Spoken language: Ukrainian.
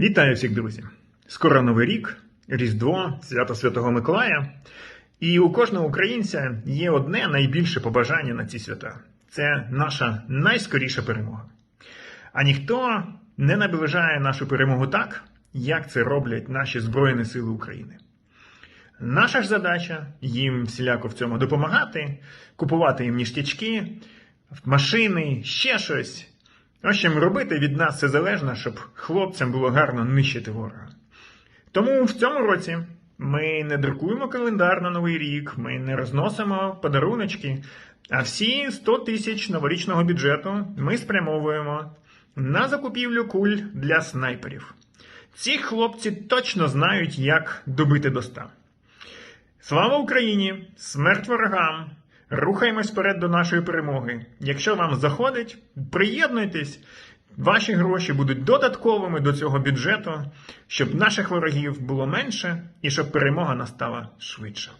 Вітаю всіх, друзі! Скоро Новий рік, Різдво, свято Святого Миколая. І у кожного українця є одне найбільше побажання на ці свята це наша найскоріша перемога. А ніхто не наближає нашу перемогу так, як це роблять наші Збройні Сили України. Наша ж задача їм всіляко в цьому допомагати, купувати їм ніштячки, машини, ще щось. В общем, робити від нас це залежно, щоб хлопцям було гарно нищити ворога. Тому в цьому році ми не друкуємо календар на Новий рік, ми не розносимо подаруночки, а всі 100 тисяч новорічного бюджету ми спрямовуємо на закупівлю куль для снайперів. Ці хлопці точно знають, як добити до 100. Слава Україні! Смерть ворогам! Рухаємось вперед до нашої перемоги. Якщо вам заходить, приєднуйтесь. Ваші гроші будуть додатковими до цього бюджету, щоб наших ворогів було менше і щоб перемога настала швидше.